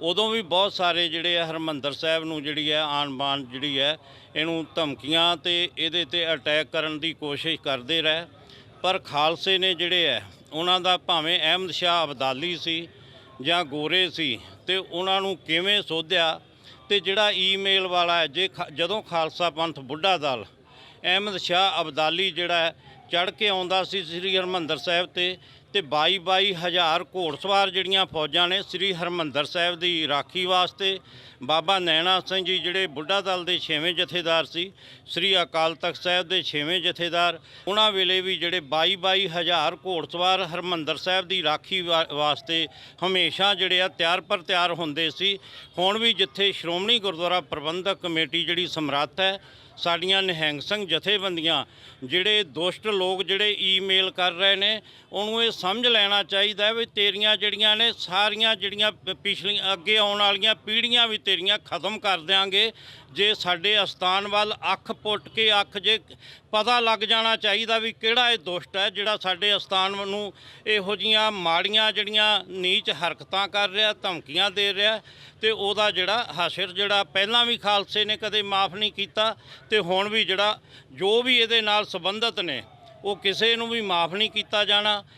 ਉਦੋਂ ਵੀ ਬਹੁਤ ਸਾਰੇ ਜਿਹੜੇ ਆ ਹਰਮੰਦਰ ਸਾਹਿਬ ਨੂੰ ਜਿਹੜੀ ਹੈ ਆਣ ਬਾਣ ਜਿਹੜੀ ਹੈ ਇਹਨੂੰ ਧਮਕੀਆਂ ਤੇ ਇਹਦੇ ਤੇ ਅਟੈਕ ਕਰਨ ਦੀ ਕੋਸ਼ਿਸ਼ ਕਰਦੇ ਰਹੇ। ਪਰ ਖਾਲਸੇ ਨੇ ਜਿਹੜੇ ਹੈ ਉਹਨਾਂ ਦਾ ਭਾਵੇਂ ਅਹਿਮਦ ਸ਼ਾਹ ਅਬਦਾਲੀ ਸੀ ਜਾਂ ਗੋਰੇ ਸੀ, ਤੇ ਉਹਨਾਂ ਨੂੰ ਕਿਵੇਂ ਸੋਧਿਆ ਤੇ ਜਿਹੜਾ ਈਮੇਲ ਵਾਲਾ ਹੈ, ਜੇ ਖ- ਜਦੋਂ ਖਾਲਸਾ ਪੰਥ ਬੁੱਢਾ ਦਲ ਅਹਿਮਦ ਸ਼ਾਹ ਅਬਦਾਲੀ ਜਿਹੜਾ ਚੜ ਕੇ ਆਉਂਦਾ ਸੀ ਸ੍ਰੀ ਹਰਮੰਦਰ ਸਾਹਿਬ ਤੇ ਤੇ 22 22 ਹਜ਼ਾਰ ਘੋੜਸਵਾਰ ਜਿਹੜੀਆਂ ਫੌਜਾਂ ਨੇ, ਸ੍ਰੀ ਹਰਮੰਦਰ ਸਾਹਿਬ ਦੀ ਰਾਖੀ ਵਾਸਤੇ, ਬਾਬਾ ਨੈਣਾ ਸਿੰਘ ਜੀ ਜਿਹੜੇ ਬੁੱਢਾ ਦਲ ਦੇ 6ਵੇਂ ਜਥੇਦਾਰ ਸੀ, ਸ੍ਰੀ ਅਕਾਲ ਤਖਤ ਸਾਹਿਬ ਦੇ 6ਵੇਂ ਜਥੇਦਾਰ, ਉਹਨਾਂ ਵੇਲੇ ਵੀ ਜਿਹੜੇ 22 22 ਹਜ਼ਾਰ ਘੋੜਸਵਾਰ ਹਰਮੰਦਰ ਸਾਹਿਬ ਦੀ ਰਾਖੀ ਵਾ- ਵਾਸਤੇ ਹਮੇਸ਼ਾ ਜਿਹੜੇ ਆ ਤਿਆਰ ਪਰ ਤਿਆਰ ਹੁੰਦੇ ਸੀ। ਹੁਣ ਵੀ ਜਿੱਥੇ ਸ਼੍ਰੋਮਣੀ ਗੁਰਦੁਆਰਾ ਪ੍ਰਬੰਧਕ ਕਮੇਟੀ ਜਿਹੜੀ ਸਮਰੱਥ ਹੈ ਸਾਡੀਆਂ ਨਿਹੰਗ ਸਿੰਘ ਜਥੇਬੰਦੀਆਂ, ਜਿਹੜੇ ਦੁਸ਼ਟ ਲੋਕ ਜਿਹੜੇ ਈਮੇਲ ਕਰ ਰਹੇ ਨੇ, ਉਹਨੂੰ ਇਹ ਸਮਝ ਲੈਣਾ ਚਾਹੀਦਾ ਹੈ ਵੀ ਤੇਰੀਆਂ ਜਿਹੜੀਆਂ ਨੇ, ਸਾਰੀਆਂ ਜਿਹੜੀਆਂ ਪ- ਪਿਛਲੀਆਂ ਅੱਗੇ ਆਉਣ ਵਾਲੀਆਂ ਪੀੜ੍ਹੀਆਂ ਵੀ ਤੇਰੀਆਂ ਖਤਮ ਕਰ ਦਿਆਂਗੇ। ਜੇ ਸਾਡੇ ਅਸਥਾਨ ਵੱਲ ਅੱਖ ਪੁੱਟ ਕੇ ਅੱਖ ਜੇ ਪਤਾ ਲੱਗ ਜਾਣਾ ਚਾਹੀਦਾ ਵੀ ਕਿਹੜਾ ਇਹ ਦੁਸ਼ਟ ਹੈ, ਜਿਹੜਾ ਸਾਡੇ ਅਸਥਾਨ ਨੂੰ ਇਹੋ ਜੀਆਂ ਮਾੜੀਆਂ ਜਿਹੜੀਆਂ ਨੀਚ ਹਰਕਤਾਂ ਕਰ ਰਿਹਾ, ਧਮਕੀਆਂ ਦੇ ਰਿਹਾ, ਤੇ ਉਹਦਾ ਜਿਹੜਾ ਹਾਸ਼ਰ ਜਿਹੜਾ ਪਹਿਲਾਂ ਵੀ ਖਾਲਸੇ ਨੇ ਕਦੇ ਮਾਫ ਨਹੀਂ ਕੀਤਾ ਤੇ ਹੁਣ ਵੀ ਜਿਹੜਾ ਜੋ ਵੀ ਇਹਦੇ ਨਾਲ ਸੰਬੰਧਿਤ ਨੇ, ਉਹ ਕਿਸੇ ਨੂੰ ਵੀ ਮਾਫ ਨਹੀਂ ਕੀਤਾ ਜਾਣਾ।